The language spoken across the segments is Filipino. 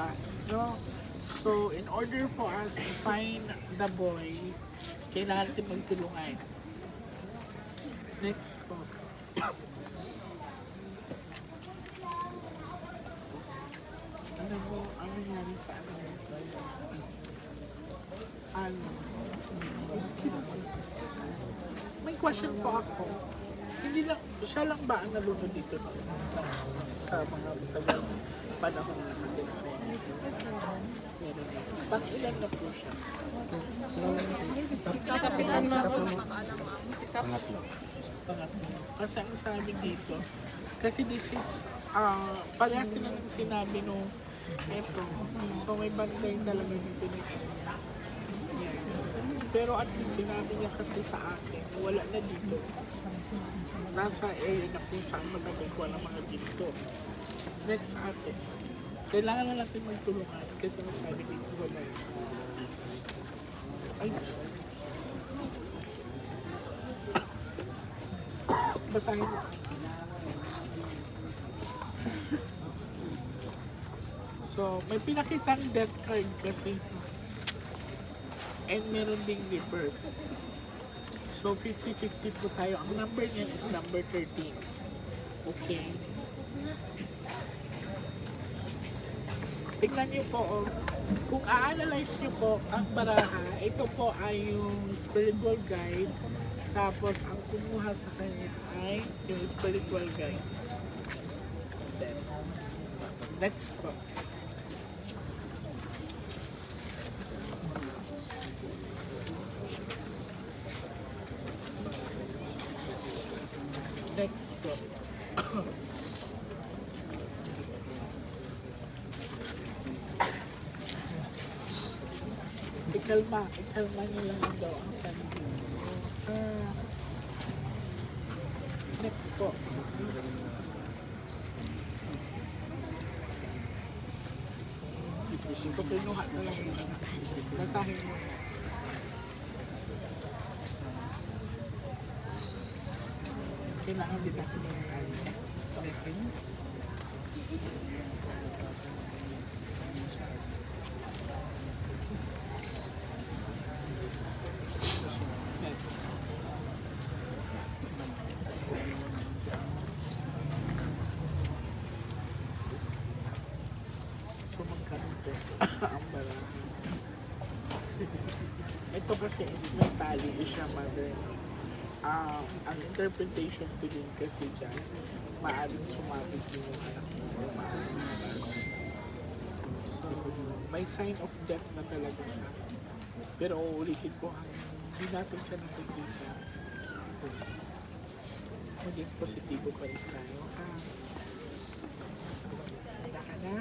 lumabas. No? So, in order for us to find the boy, kailangan natin magtulungan. Next po. ano mo, ano nangyari sa ano? Ano? May question po ako. Hindi lang, siya lang ba ang nalunod dito sa mga tagal panahon na na. Pang ilan na po siya? Kapitan na ako. Pangatlo. Kasi ang sabi dito, kasi this is, uh, pala sila sinabi nung eto. So may bantay talaga dito ni Ella. Pero at least sinabi niya kasi sa akin, wala na dito. Nasa area na kung saan magkakakuha ng mga dito. Next ate. Kailangan na natin magtulungan kasi masabi dito wala. eh. Ay, basahin mo. So, may pinakitang death card kasi. And meron ding rebirth. So, 50-50 po tayo. Ang number niya is number 13. Okay. Tingnan niyo po, oh. kung a-analyze niyo po ang baraha, ito po ay yung spiritual guide. Tapos, ang kumuha sa kanya ay yung spiritual guide. Then, next po. Next po. ikalma, ikalma niyo lang daw ang sarili. Ah, next po. So, kinuha na lang. Basahin mo. Kailangan din natin po ang baraha. Ito kasi is mentally siya mother. Ah, ang interpretation ko din kasi dyan, maaaring sumabit din yung anak mo. So, may sign of death na talaga siya. Pero uulitin ko, hindi natin siya nakikita. Maging positibo pa rin tayo. Handa ka na?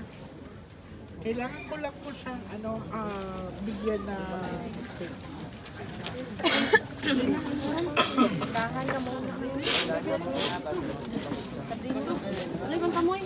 Kailangan ko lang po siyang ano, ah, bigyan na Ano yung kamoy?